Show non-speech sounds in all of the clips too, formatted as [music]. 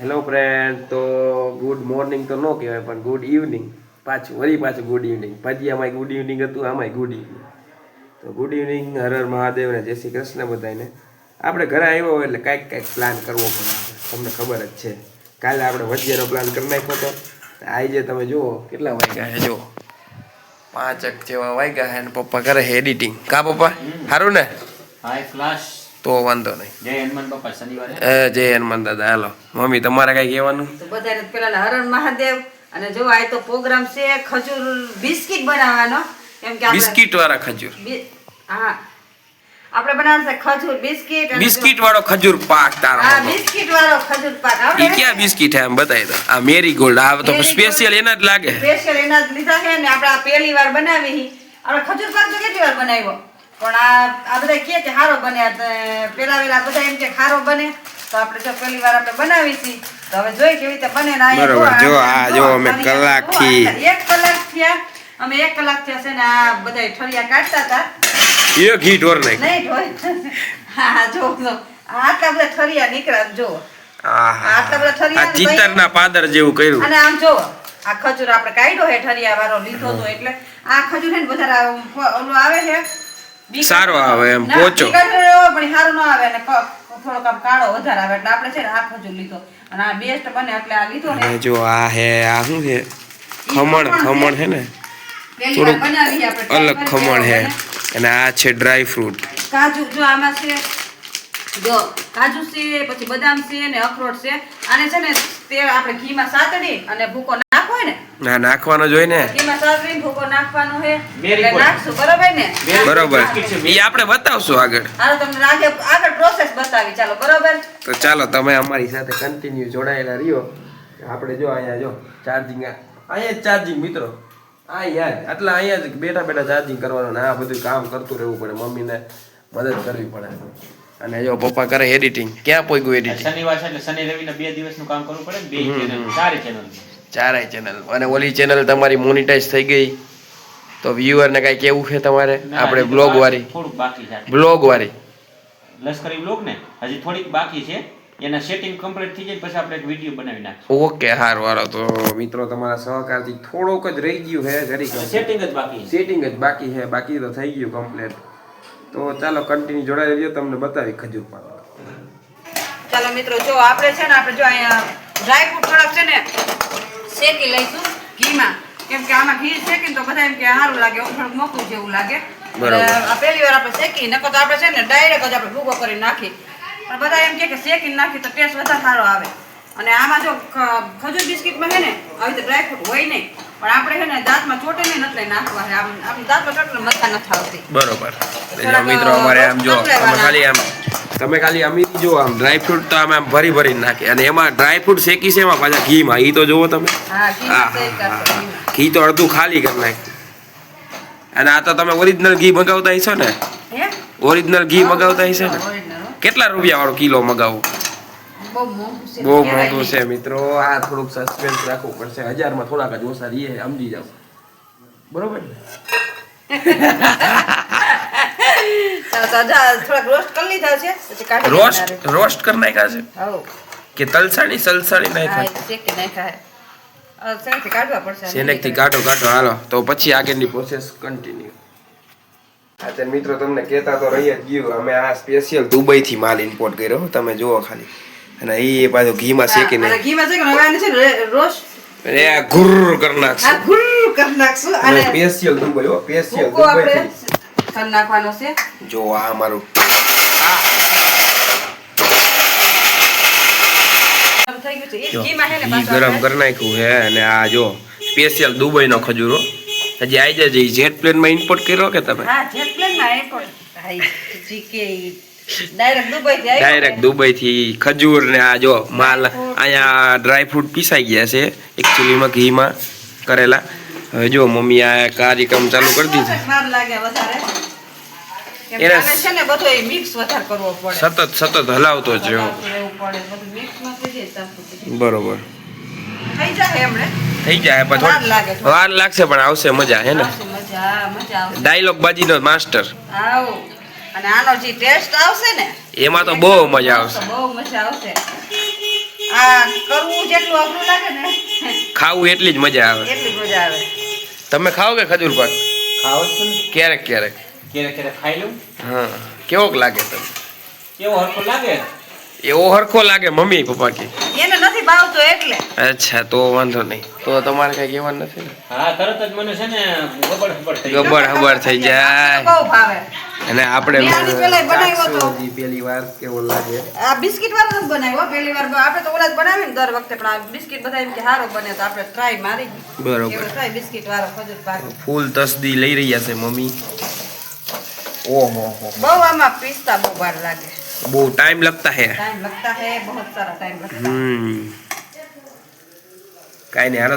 Hello friend તો good morning તો ન કહેવાય પણ ગુડ ઇવનિંગ પાછું વળી પાછું ગુડ ઇવનિંગ ભજીયામાં ગુડ ઇવનિંગ હતું આમાંય ગુડ ઇવનિંગ તો ગુડ ઇવનિંગ હર હર મહાદેવ ને જય શ્રી કૃષ્ણ બધાને આપણે ઘરે આવ્યો હોય એટલે કાંઈક કાંઈક પ્લાન કરવો પડે. તમને ખબર જ છે. કાલે આપણે ભજીયાનો પ્લાન કરી નાખ્યો હતો આજે તમે જુઓ કેટલા વાગ્યા છે જુઓ. પાંચક જેવા વાગ્યા છે અને પપ્પા કરે છે એડિટિંગ કા પપ્પા? સારું ને? હાય ક્લાસ તો વાંધો નહીં. જય હનુમાન બાપા શનિવારે? જય હનુમાન દાદા હાલો. મમ્મી તમારે કઈ કહેવાનું? બધાને પેલા હરણ મહાદેવ અને જો આ તો પ્રોગ્રામ છે ખજૂર બિસ્કિટ બનાવવાનો. કેમ કે બિસ્કિટ વાળા ખજૂર. હા. આપણે બનાવશે ખજૂર બિસ્કિટ અને બિસ્કિટ વાળો ખજૂર પાક તારો હા બિસ્કિટ વાળો ખજૂર પાક. ઈ ક્યાં બિસ્કિટ હે એમ બતાય દો આ મેરી ગોલ્ડ આ તો સ્પેશિયલ એના જ લાગે. સ્પેશિયલ એના જ લીધા છે ને આપણે આ પહેલી વાર બનાવી હી. આપણે ખજૂર પાક તો કેટલી વાર બનાવ્યો? પણ આ આ બધા કહે છે સારો બને. પેલા વેલા બધા એમ કે સારો બને. તો આપણે જો પહેલી વાર આપણે બનાવી હતી તો હવે જોઈ કેવી રીતે બને. ને બરોબર. જો આ જો અમે કલાકથી એક કલાક થયા. અમે એક કલાક થયા છે ને આ બધા ઠળિયા કાઢતા હતા. એ ઘી ઢોર નહીં નહીં ઢોર હા જો આટલા બધા ઠળિયા નીકળ્યા જો. આટલા બધા આ ઠળિયા ચિત્તરના પાદર જેવું કર્યું. અને આમ જો આ ખજૂર આપણે કાઢ્યો હે ઠરિયા વાળો લીધો તો એટલે આ ખજૂર હે ને બધા ઓલું આવે છે. સારો આવે એમ, પોચો. પણ સારો ન આવે અને થોડોક આમ કાળો વધારે આવે એટલે આપણે છે ને આ ખજૂર લીધો. અને આ બેસ્ટ બને એટલે આ લીધો ને. જો આ હે આ શું છે ખમણ ખમણ હે ને? થોડુંક અલગ ખમણ હે. અને આ છે ડ્રાય ફ્રૂટ કાજુ જો આમાં છે જો કાજુ છે પછી બદામ છે ને અખરોટ છે. આને છે ને તે આપણે ઘીમાં સાતડી અને ભૂકો ને નાખવાનો જોઈ ને. નાખવાનો. નાખશું બરોબર ને? બરોબર. એ આપણે બતાવશું આગળ. તમને આગળ આગળ પ્રોસેસ બતાવી. ચાલો બરોબર? તો ચાલો તમે અમારી સાથે કન્ટિન્યુ જોડાયેલા રહ્યો. આપણે જો અહીંયા જો ચાર્જિંગ અહીંયા જ ચાર્જિંગ મિત્રો. આ યાર આટલા અહીંયા જ બેઠા બેઠા ચાર્જિંગ કરવાનું ને આ બધું કામ કરતું રહેવું પડે. મમ્મીને મદદ કરવી પડે. અને જો પપ્પા કરે એડિટિંગ ક્યાં પોગ્યું એડિટિંગ શનિવાર છે એટલે શનિ રવિના બે દિવસનું કામ કરવું પડે બે ચેનલ ચાર ચેનલ ચારેય ચેનલ અને ઓલી ચેનલ તમારી મોનિટાઈઝ થઈ ગઈ. તો વ્યુઅરને કાંઈ કેવું છે તમારે? આપણે બ્લોગ વાળી. થોડુંક બાકી છે. બ્લોગ વાળી. લશ્કરી બ્લોગ ને? હજી થોડીક બાકી છે. એના સેટિંગ કમ્પ્લીટ થઈ જાય પછી આપણે એક વીડિયો બનાવી નાખશું. ઓકે હાર વાળો તો મિત્રો તમારા સહકારથી થોડોક જ રહી ગયું છે જરીક સેટિંગ જ બાકી છે. સેટિંગ જ બાકી છે બાકી તો થઈ ગયું કમ્પ્લીટ તો ચાલો કન્ટિન્યુ જોડાઈ રહ્યો તમને બતાવી ખજૂર પાક. ચાલો મિત્રો જો આપણે છે ને આપણે જો અહીંયા ડ્રાયફ્રૂટ થોડાક છે ને શેકી લઈશું ઘીમાં. કેમ કે આમાં ઘી શેકીને તો બધા એમ કે સારું લાગે થોડુંક મોકું જેવું લાગે. પહેલી વાર આપણે શેકી નકર તો આપણે છે ને ડાયરેક્ટ જ આપણે ભૂગો કરી નાખી. પણ બધા એમ કે શેકીને નાખી તો ટેસ્ટ વધારે સારો આવે. અને આમાં જો ખજૂર બિસ્કિટમાં છે ને આવી રીતે ડ્રાયફ્રૂટ હોય નહીં. પણ આપણે છે ને દાંતમાં ચોટે નહીં એટલે નાખવા છે. આમ આપણે દાંતમાં ચોટે મજા નથી આવતી. બરોબર. મિત્રો અમારે આમ જો ખાલી આમ તમે ખાલી અમીરી જો આમ ડ્રાયફ્રૂટ તો આમ આમ ભરી ભરીને નાખે. અને એમાં ડ્રાયફ્રૂટ શેકી છે એમાં પાછા ઘીમાં ઈ તો જુઓ તમે. ઘી તો અડધું ખાલી કરી નાખ અને આ તો તમે ઓરિજિનલ ઘી મગાવતા હશો ને? ઓરિજિનલ ઘી મગાવતા હશે ને? કેટલા રૂપિયા વાળો કિલો મગાવો? બહુ મોંઘું છે મિત્રો. આ થોડુંક સસ્પેન્સ રાખવું પડશે. હજારમાં થોડાક જ ઓછા રહીએ સમજી જાવ બરોબર ને? [laughs] થોડાક રોસ્ટ કરી લીધા છે પછી કાઢી રોસ્ટ રોસ્ટ કરી નાખ્યા છે? છે. કે તલસાડી સલસાડી નાખ્યા? તો શેકી છે. કાઢવા પડશે સેનેકથી કાઢો કાઢો હાલો. તો પછી આગળની પ્રોસેસ કન્ટિન્યુ હા મિત્રો તમને કહેતા તો રહી જ ગયું. અમે આ સ્પેશિયલ દુબઈથી માલ ઇમ્પોર્ટ કર્યો. તમે જુઓ ખાલી. અને એ પાછું ઘીમાં શેકીને અને ઘીમાં આને છે રોસ્ટ એ આ ઘુર્ર કરી નાખશું. આ કરી નાખશું. અને સ્પેશિયલ દુબઈ હો સ્પેશિયલ દુબઈથી. કરી નાખવાનો છે? જો આ અમારું ગરમ કરી નાખ્યું છે અને આ જો સ્પેશિયલ દુબઈનો ખજૂરો. હજી આવી જાય જેટ પ્લેનમાં ઇમ્પોર્ટ કર્યો કે તમે? હા જેટ પ્લેનમાં ડાયરેક્ટ ખજૂર ને આ જો માલ અહીંયા ડ્રાય ફ્રૂટ પીસાઈ ગયા છે. એકચ્યુઅલીમાં ઘીમાં કરેલા. હવે જો મમ્મી આ કાર્યક્રમ ચાલુ કરી દીધો. છે સતત સતત હલાવતો સુધી. બરોબર. થઈ જાય પણ વાર લાગશે પણ આવશે મજા હે ને? ડાયલોગ બાજીનો માસ્ટર અને આનો જે ટેસ્ટ આવશે ને એમાં તો બહુ મજા આવશે. બહુ મજા આવશે. આ કરવું જેટલું અઘરું લાગે ને ખાવું એટલી જ મજા આવે. એટલી જ મજા આવે. તમે ખાઓ કે ખજૂર પાક? ખાવ છો ક્યારેક ક્યારેક. ક્યારેક ક્યારેક ખાઈ લઉં. હા. કેવોક લાગે તમને કેવો હરખો લાગે? એવો હરખો લાગે મમ્મી પપ્પા કે એને બાવતો એટલે. અચ્છા તો વાંધો નહીં. તો તમારે કઈ કહેવાનું નથી હા તરત જ મને છે ને ગબડ હબડ થઈ ગબડ હબડ થઈ જાય. બહુ ભાવે. અને આપણે પહેલી વાર કેવો લાગે? આ બિસ્કિટ વાળો બનાવ્યો પહેલી વાર આપણે તો ઓલા જ બનાવીને દર વખતે પણ આ બિસ્કિટ બધા એમ કે સારો બને તો આપણે ટ્રાય મારી. બરોબર. ટ્રાય બિસ્કિટ વાળો ખજૂર ફૂલ તસદી લઈ રહ્યા છે મમ્મી. ઓહો હો બહુ આમાં પિસ્તા બહુ વાર લાગે. બહુ ટાઈમ લગતા હે. ટાઈમ લગતા હે બહુ સારા ટાઈમ લગતા. હમ. કાઈ નહીં હાલો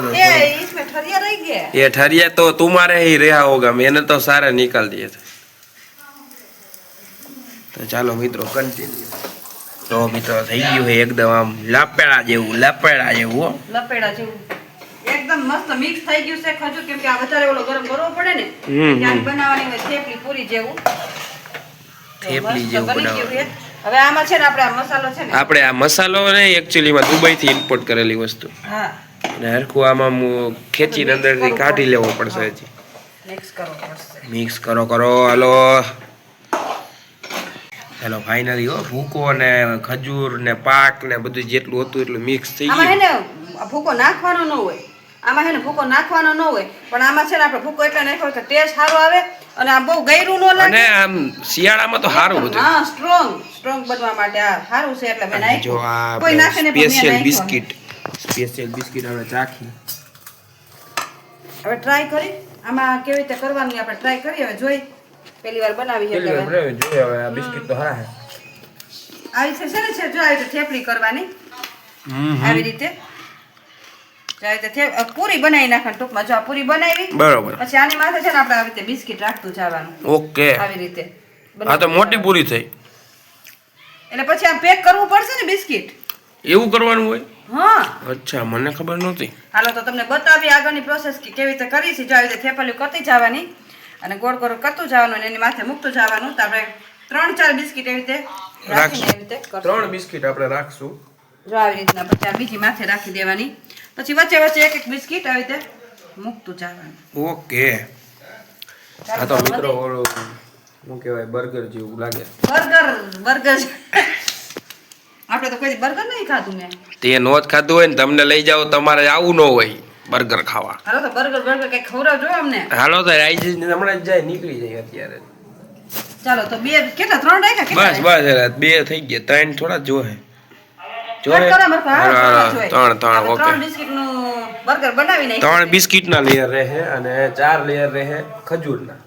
એ ઠરિયા તો તુમારે હી રહ્યા હોગા એને તો સારા નિકાલ દે તો. ચાલો મિત્રો કન્ટિન્યુ તો મિત્રો થઈ ગયું છે એકદમ આમ લપેડા જેવું લપેડા જેવું લપેડા જેવું. એકદમ આ જેવું. થેપલી આપણે આ મસાલો ને આપણે આ મસાલો ને એકચ્યુઅલીમાં ઇમ્પોર્ટ કરેલી વસ્તુ. હા. અને હરખું આમાં ખેંચીને અંદરથી કાઢી લેવો પડશે હજી. મિક્સ કરો કરો હલો. હેલો ફાઇનલી હો ભૂકો ને ખજૂર ને પાક ને બધું જેટલું હતું એટલું મિક્સ થઈ આમાં હે ગયું ને ભૂકો નાખવાનો ન હોય. આમાં હે ને ભૂકો નાખવાનો ન હોય. પણ આમાં છે ને આપણે ભૂકો એટલે નાખ્યો કે તો ટેસ્ટ સારો આવે અને આ બહુ ગયરું ન અને આમ શિયાળામાં તો સારું બધું. હા સ્ટ્રોંગ સ્ટ્રોંગ બનવા માટે આ સારું છે એટલે મેં નાખ્યું. કોઈ નાખે ને સ્પેશિયલ. બિસ્કિટ સ્પેશિયલ બિસ્કિટ આપણે ચાખી હવે ટ્રાય કરી. આમાં કેવી રીતે કરવાનું આપણે ટ્રાય કરીએ હવે જોઈ. પહેલી વાર બનાવી છે પહેલી વાર જોઈએ હવે આ બિસ્કિટ તો હા આવી છે છે છે જો આવી રીતે થેપલી કરવાની. આવી રીતે. પૂરી બનાવી નાખવાની ટૂંકમાં. જો આ પૂરી બનાવી બરોબર. પછી આની માથે છે ને આપણે આવી રીતે બિસ્કિટ રાખતું જવાનું. ઓકે. આવી રીતે. આ તો મોટી પૂરી થઈ. એટલે પછી આમ પેક કરવું પડશે ને બિસ્કિટ? એવું કરવાનું હોય? હા. અચ્છા મને ખબર નહોતી. હાલો તો તમને બતાવી આગળની પ્રોસેસ કે કેવી રીતે કરી છે. જો આવી રીતે થેપલીઓ કરતી જવાની અને ગોળ ગોળ કરતું જવાનું અને એની માથે મૂકતું જવાનું તો આપણે ત્રણ ચાર બિસ્કિટ એવી રીતે રાખીને એવી રીતે ત્રણ બિસ્કિટ આપણે રાખશું. જો આવી રીતના પછી આ બીજી માથે રાખી દેવાની. પછી વચ્ચે વચ્ચે એક એક બિસ્કિટ આવી રીતે મૂકતું જવાનું. ઓકે. આ તો મિત્રો ઓલું શું કહેવાય બર્ગર જેવું લાગે. Burger burger. આપણે તો કોઈ બર્ગર નહીં ખાધું મેં. તે નો જ ખાધું હોય ને તમને લઈ જાઓ તમારે આવું ન હોય બર્ગર ખાવા. હાલો તો બર્ગર બર્ગર કઈ ખવડાવજો અમને? હાલો તો રાઈઝ હમણાં જ જાય નીકળી જાય અત્યારે. ચાલો તો બે કેટલા ત્રણ રાખ્યા બસ બસ બે થઈ ગયા ત્રણ થોડા જો હે ત્રણ ત્રણ બિસ્કિટના લેયર રહે અને ચાર લેયર રહે ખજૂર ના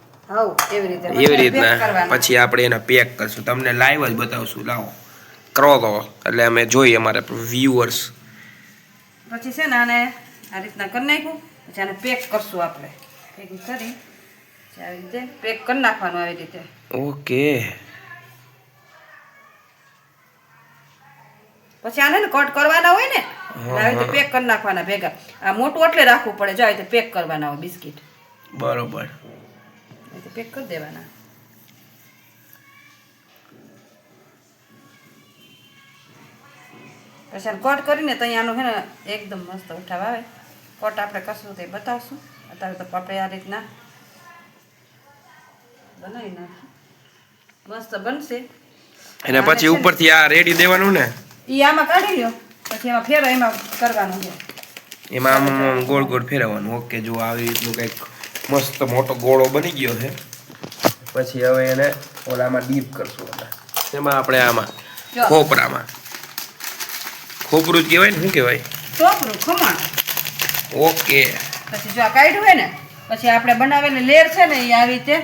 એવી રીતના. પછી આપણે એને પેક કરશું. તમને લાઈવ જ બતાવશું. લાવો. કરો તો એટલે અમે જોઈએ અમારે વ્યુઅર્સ પછી છે ને આને આ રીતના કરી નાખ્યું. પછી આને પેક કરશું આપણે. પેકિંગ કરી. આવી રીતે પેક કરી નાખવાનું આવી રીતે. ઓકે પછી આને ને કટ કરવાના હોય ને આવી રીતે પેક કરી નાખવાના ભેગા. આ મોટું એટલે રાખવું પડે. જો આવી રીતે પેક કરવાના હોય બિસ્કિટ. બરોબર. પેક કરી દેવાના. પછી કોટ કરીને તો અહીંયાનું છે ને એકદમ મસ્ત ઉઠાવ આવે. કટ આપણે કરશું તે બતાવશું. અત્યારે તો આપણે આ રીતના બનાવી નાખી મસ્ત બનશે. અને પછી ઉપરથી આ રેડી દેવાનું ને? એ આમાં કાઢી લ્યો. પછી એમાં ફેરો એમાં કરવાનું છે. એમાં આમ ગોળ ગોળ ફેરવવાનું. ઓકે જો આવી રીતનું કંઈક મસ્ત મોટો ગોળો બની ગયો છે. પછી હવે એને ઓલામાં ડીપ કરશું એમાં આપણે આમાં. ખોપરામાં ખોપરું જ કહેવાય ને શું કહેવાય? ટોપરું ખમણ. ઓકે. પછી જો આ કાઢ્યું હોય ને પછી આપણે બનાવેલી લેર છે ને એ આવી રીતે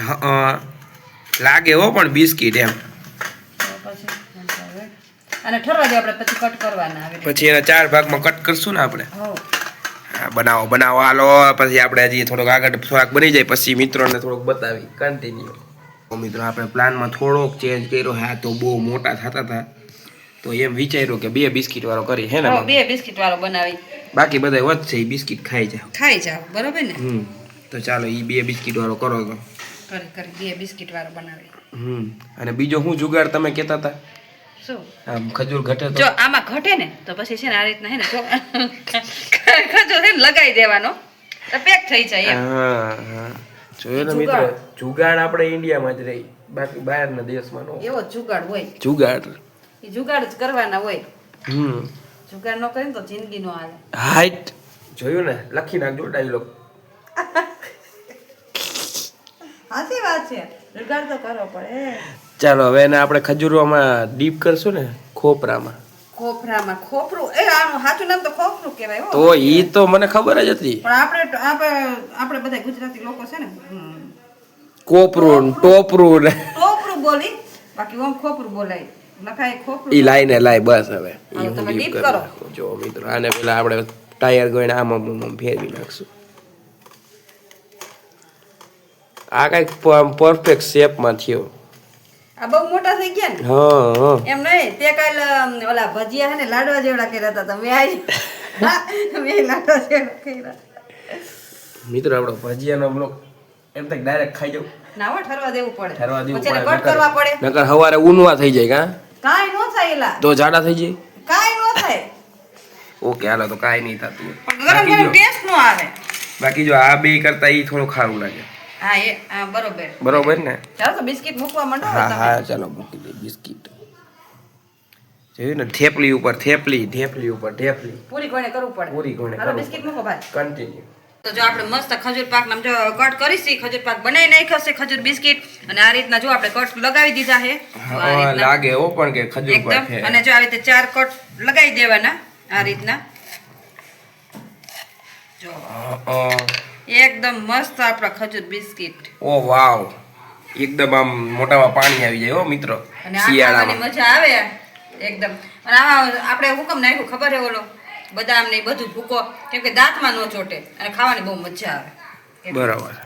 હા લાગે હો પણ બિસ્કિટ એમ. અને પછી એમ તો હવે આને ઠરવા દે આપણે પછી કટ કરવાના આવે પછી એના ચાર ભાગમાં કટ કરશું ને આપણે? હા બનાવો બનાવો. હાલો પછી આપણે હજી થોડોક આગળ થોડાક બની જાય પછી મિત્રોને થોડોક બતાવી. કન્ટિન્યુ મિત્રો આપણે પ્લાનમાં થોડોક ચેન્જ કર્યો. હા તો બહુ મોટા થતા હતા. તો એમ વિચાર્યું કે બે બિસ્કિટ વાળો કરી હે ને બે બિસ્કિટ વાળો બનાવી. બાકી બધા વધશે એ બિસ્કિટ ખાઈ જાવ ખાઈ જાવ બરોબર ને? હમ તો ચાલો એ બે બિસ્કિટ વાળો કરો તો. કરી કરી બે બિસ્કિટ વાળો બનાવી. હમ અને બીજો હું જુગાડ તમે કહેતા હતા? આમ ખજૂર ઘટે તો. જો આમાં ઘટે ને તો પછી છે ને આ રીતના હે ને જો [laughs] ખજો છે ને લગાવી દેવાનો. તો પેક થઈ જાય હા હા. જોયું ને મિત્રો જુગાડ આપણે ઇન્ડિયામાં જ રહી. બાકી બહારના દેશમાં નો એવો જુગાડ હોય. જુગાડ. એ જુગાડ જ કરવાના હોય. હમ. જુગાડ ન કરીને તો જિંદગી નો હાલે. હાઈટ. જોયું ને? લખી નાખજો ડાયલોગ સાચી વાત છે. જુગાડ તો કરવો પડે. ચાલો હવે એને આપણે ખજૂરોમાં ડીપ કરશું ને? ખોપરામાં. ખોપરામાં ખોપરું. એ આનું સાચું નામ તો ખોપરું કહેવાય તો ઈ તો મને ખબર જ હતી. પણ આપણે આપણે આપણે બધા ગુજરાતી લોકો છે ને કોપરું ટોપરું ટોપરું બોલી બાકી ઓમ ખોપરું બોલાય. લખાય ખોપરું. ઈ લાઈને લાય બસ હવે. ઈ હું ડીપ કરો. જો મિત્રો આને પેલા આપણે ટાયર ગોઈને આમ આમ આમ આમ ફેરવી નાખશું. આ કંઈક પરફેક્ટ શેપમાં થયો. આ બહુ મોટા થઈ ગયા ને? હા હા. એમ નહીં તે કાલ ઓલા ભજીયા હે ને લાડવા જેવડા કર્યા હતા તમે આઈ [laughs] મેં લાડવા જેવડા કર્યા. મિત્રો આપણો ભજીયાનો બ્લોક એમ તક ડાયરેક્ટ ખાઈ જાવ ના હો ઠરવા દેવું પડે. ઠરવા દેવું પછી પડે કટ કરવા પડે. નકર હવારે ઉનવા થઈ જાય કા? કાઈ નો થાય એલા. તો જાડા થઈ જાય? કાઈ નો થાય. ઓકે હાલો તો કાઈ નહીં થતું. પણ ગરમ બાકી ગરમ ટેસ્ટ નો આવે. બાકી જો આ બે કરતા ઈ થોડું ખારું લાગે. હા એ હા બરોબર. બરોબર ને? ચાલો તો બિસ્કિટ મૂકવા માંડો હા હા ચાલો મૂકી દે બિસ્કિટ. જોયું ને થેપલી ઉપર થેપલી થેપલી ઉપર થેપલી. પૂરી કોઈને કરવું પડે? પૂરી કોઈને હાલો બિસ્કિટ મૂકો ભાઈ. કન્ટિન્યુ તો જો આપણે મસ્ત ખજૂર પાક નામ જો કટ કરીશી ખજૂર પાક બનાવી નાખ્યો છે ખજૂર બિસ્કિટ. અને આ રીતના જો આપણે કટ લગાવી દીધા છે. લાગે એવો પણ કે ખજૂર પાક છે. અને જો આવી રીતે ચાર કટ લગાવી દેવાના આ રીતના. જો. એકદમ મસ્ત આપણા ખજૂર બિસ્કિટ. ઓ વાવ. એકદમ આમ મોટામાં પાણી આવી જાય હો મિત્રો. શિયાળામાં. મજા આવે. એકદમ. અને આમાં આપણે હુકમ નાખ્યું ખબર હે ઓલો? બદામ ને બધું ભૂકો. કેમ કે દાંતમાં ન ચોટે. અને ખાવાની બહુ મજા આવે. બરાબર.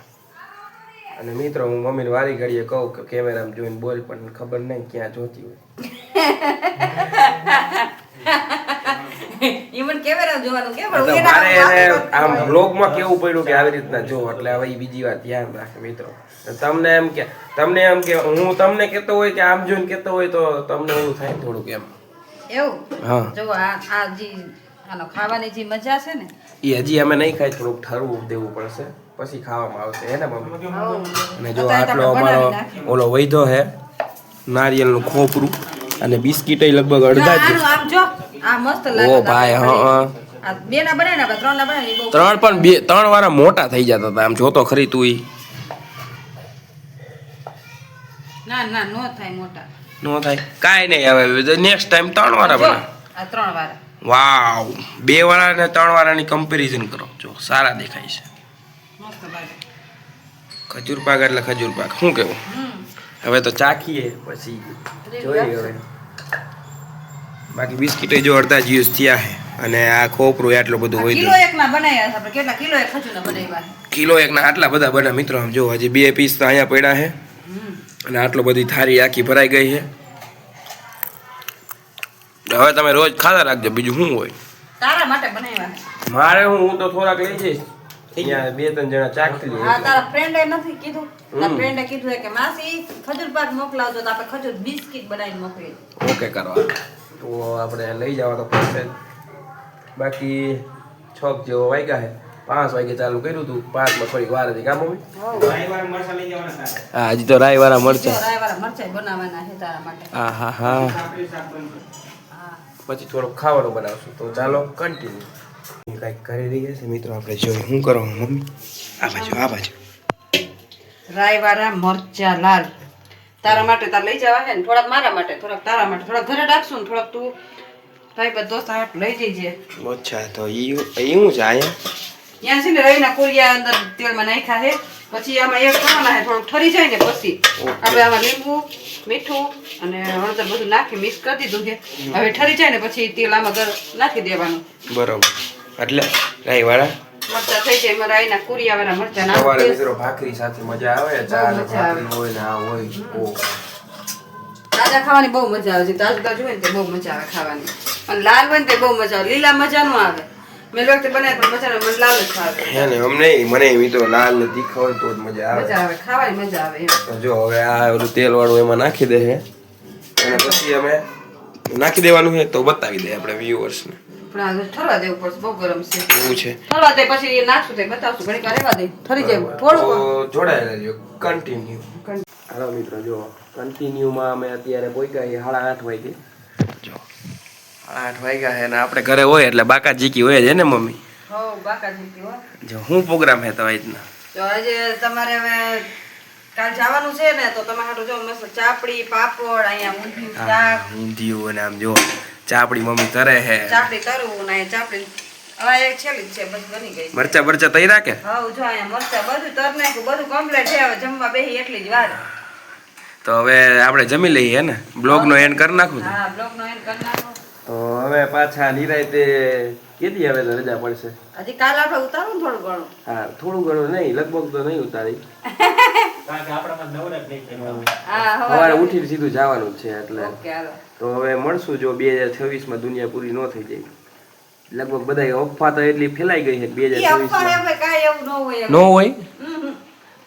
અને મિત્રો હું મમ્મીને વારી ઘડીએ કહું કે કેમેરામાં જોઈને બોલ પણ ખબર નહીં ક્યાં જોતી હોય. [laughs] કેમેરા જોવાનું કે મારે એને આમ બ્લોગમાં કેવું પડ્યું કે આવી રીતના જો એટલે હવે બીજી વાત ધ્યાન રાખે મિત્રો. તમને એમ કે તમને એમ કે હું તમને કહેતો હોય કે આમ જોઈને કહેતો હોય તો તમને એવું થાય થોડુંક એમ. એવું? હા. જો આ આ જી આનો ખાવાની જે મજા છે ને? એ હજી અમે નહીં ખાઈ થોડુંક ઠરવું દેવું પડશે. પછી ખાવામાં આવશે હે ને મમ્મી? અને જો આટલો અમારો ઓલો વૈધો હે નારિયેળનું ખોપરું અને બિસ્કિટ લગભગ અડધા જો આ મસ્ત લાગે ઓ ભાઈ હા હા. આ બે ના બનાવે ને ત્રણ ના ને પણ બે ત્રણ વાળા મોટા થઈ જતા હતા આમ જોતો ખરી તું ના ના નો થાય મોટા. નો થાય. કાંઈ નહીં હવે નેક્સ્ટ ટાઈમ ત્રણ વાળા બના આ ત્રણ વાળા વાવ બે વાળા અને ત્રણ વાળાની કમ્પેરિઝન કરો. જો સારા દેખાય છે. ખજૂર પાક એટલે ખજૂર પાક. શું કેવું હવે તો ચાખીએ પછી જોઈએ હવે. બાકી બિસ્કિટે જો અડધા જ યુઝ થયા છે. અને આ ખોપરું આટલું બધું હોય કિલો એક ના બનાવ્યા છે આપણે કેટલા? કિલો એક ખજુ ના બનાવ્યા કિલો એકના આટલા બધા બના મિત્રો આમ જો હજી બે પીસ તો અહીંયા પડ્યા છે. અને આટલો બધી થારી આખી ભરાઈ ગઈ છે. હવે તમે રોજ ખાતા રાખજો બીજું શું હોય? તારા માટે બનાવ્યા મારે હું હું તો થોડાક લઈ જઈશ. બે ત્રણ જણા ચાખી લીધું. લઈએ તારા ફ્રેન્ડે નથી કીધું. તારા ફ્રેન્ડે કીધું કે માસી ખજૂર પાક મોકલાવજો તો આપણે ખજૂર બિસ્કિટ બનાવીને મોકલી ઓકે કરવા. તો આપણે લઈ જવા તો પડશે. બાકી છક જેવો વાગ્યા છે. પાંચ વાગે ચાલુ કર્યું હતું પાંચમાં થોડી વાર હતી. કામ મમ્મી? હા હજી તો રાય વાળા મરચા રાયવાળા છે હા હા હા. હા. પછી થોડુંક ખાવાનું બનાવશું. તો ચાલો કન્ટિન્યુ કંઈક કરી રહ્યા છે મિત્રો આપણે જોઈએ શું કરો મમ્મી? આ બાજુ આ બાજુ. રાયવાળા મરચા લાલ. તારા માટે તાર લઈ જવા હે ને થોડાક મારા માટે થોડાક તારા માટે થોડાક ઘરે રાખશું ને થોડાક તું તારી બધો હાટ લઈ જઈજે. અચ્છા તો ઈ ઈ શું છે ત્યાં છે ને રહીના કોરિયા અંદર તેલમાં નાખ્યા હે પછી આમાં એક કરવાના હે થોડુંક ઠરી જાય ને પછી આપણે આમાં લીંબુ મીઠું અને હળદર બધું નાખી મિક્સ કરી દીધું છે. હવે ઠરી જાય ને પછી તેલ આમાં ઘર નાખી દેવાનું. બરોબર. એટલે રાઈ વાળા મરચા થઈ જાય મારા રાઈના કુરિયા વાળા મરચા સવારે મિત્રો ભાખરી સાથે મજા આવે ચા ને ભાખરી હોય ને આ હોય ઓ. તાજા ખાવાની બહુ મજા આવે છે. તાજું તાજું હોય ને તે બહુ મજા આવે ખાવાની. અને લાલ હોય ને તે બહુ મજા આવે. લીલા મજા નો આવે. મેં વખતે બનાવે પણ મજા મને લાલ જ ભાવે. અમને મને મિત્રો લાલ ને તીખા હોય તો જ મજા આવે. મજા આવે ખાવાની મજા આવે જો હવે આ ઓલું તેલ વાળું એમાં નાખી દે છે અને પછી અમે નાખી દેવાનું છે તો બતાવી દે આપણે વ્યુઅર્સને પણ આ ઠરવા દેવું પડશે બહુ ગરમ છે. એવું છે. ઠરવા દે પછી નાખશું તે બતાવશું ઘડીક વાર રહેવા દે. ઠરી જાય થોડુંક જોડાયેલા રહેજો કન્ટિન્યુ હાલો મિત્રો જો કન્ટિન્યુમાં અમે અત્યારે પોઈકા સાડા આઠ વાગે. જો. આઠ વાગ્યા છે ને આપણે ઘરે હોય એટલે બાકા જીકી હોય છે ને મમ્મી? હો. જો હું પ્રોગ્રામ હે તો આજના તો આજે તમારે હવે કાલ જવાનું છે ને તો તમારે જો મસ્ત ચાપડી પાપડ અહીંયા ઊંધિયું શાક. ઊંધિયું અને આમ જો ચાપડી મમ્મી તરે હે. ચાપડી તરું ને ચાપડી હવે એક છેલ્લી છે બસ બની ગઈ. મરચા બરચા તઈ રાખે? હવ જો મરચા બધું તર નાખ્યું બધું કમ્પ્લીટ છે હવે જમવા બેહી એટલી જ વાર. તો હવે આપણે જમી લઈએ હે ને? બ્લોગનો એન્ડ કરી નાખું હા બ્લોક નો એન્ડ કરી નાખો. તો હવે પાછા નિરાય તે કેદી હવે રજા પડશે? હજી કાલ આપણે ઉતારું થોડું ઘણું. હા થોડું ઘણું નહીં લગભગ તો નહીં ઉતારી. સવારે ઉઠીને સીધું જવાનું જ છે એટલે. તો હવે મળશું જો બે હજાર છવ્વીસમાં દુનિયા પૂરી ન થઈ જાય. લગભગ બધા અફવા તો એટલી ફેલાઈ ગઈ છે બે હજાર એવું ન હોય એમ. ન હોય હમ, હમ.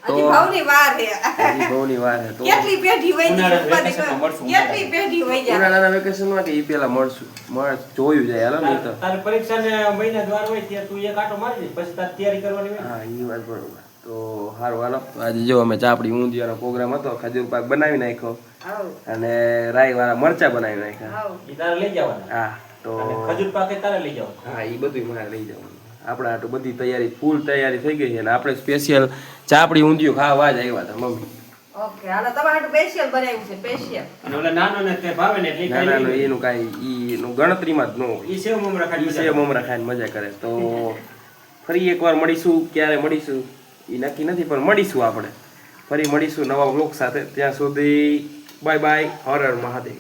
તો- ભાવની વાર છે. હજી વાર છે તો કેટલી પેઢી વહી ગઈ ઉનાળાના ઉપાધિ વેકેશનમાં કરો. મળશું, કેટલી પેઢી વહી જાય ઉનાળાના વેકેશનમાં કે ઈ પેલા મળશું? મળ જોયું જાય હાલો નહીં તો. તારે પરીક્ષાને મહિના દ્વાર હોય ત્યાં તું એક આંટો મારી પછી તારે તૈયારી કરવાની હોય. હા એ વાત બરોબર. તો સારું હાલો. આજે જો અમે ચાપડી ઊંધિયાનો પ્રોગ્રામ હતો ખજૂર પાક બનાવી નાખ્યો. અને રાઈ વાળા મરચા બનાવી નાખ્યા. હાવ. તારે લઈ જવાના? હા તો અને ખજૂર પાકે તારે લઈ જવાનું? હા એ બધું મારે લઈ જવાનું. આપણા આટલું બધી તૈયારી ફૂલ તૈયારી થઈ ગઈ છે અને આપણે સ્પેશિયલ ચાપડી ઊંધિયું ખાવા જ આવ્યા હતા મમ્મી. ઓકે હાલો તમારે સ્પેશિયલ બનાવ્યું છે સ્પેશિયલ અને ઓલા નાનો ને તે ભાવે ને એટલે ઈ ના ના એનું કાઈ ઈ એનું ગણતરીમાં જ ન હોય. ઈ સેવ મમરા સેવ મમરા ખાઈને મજા કરે. તો ફરી એકવાર મળીશું ક્યારે મળીશું? એ નક્કી નથી પણ મળીશું આપણે. ફરી મળીશું નવા બ્લોગ સાથે. ત્યાં સુધી બાય બાય હરર મહાદેવ.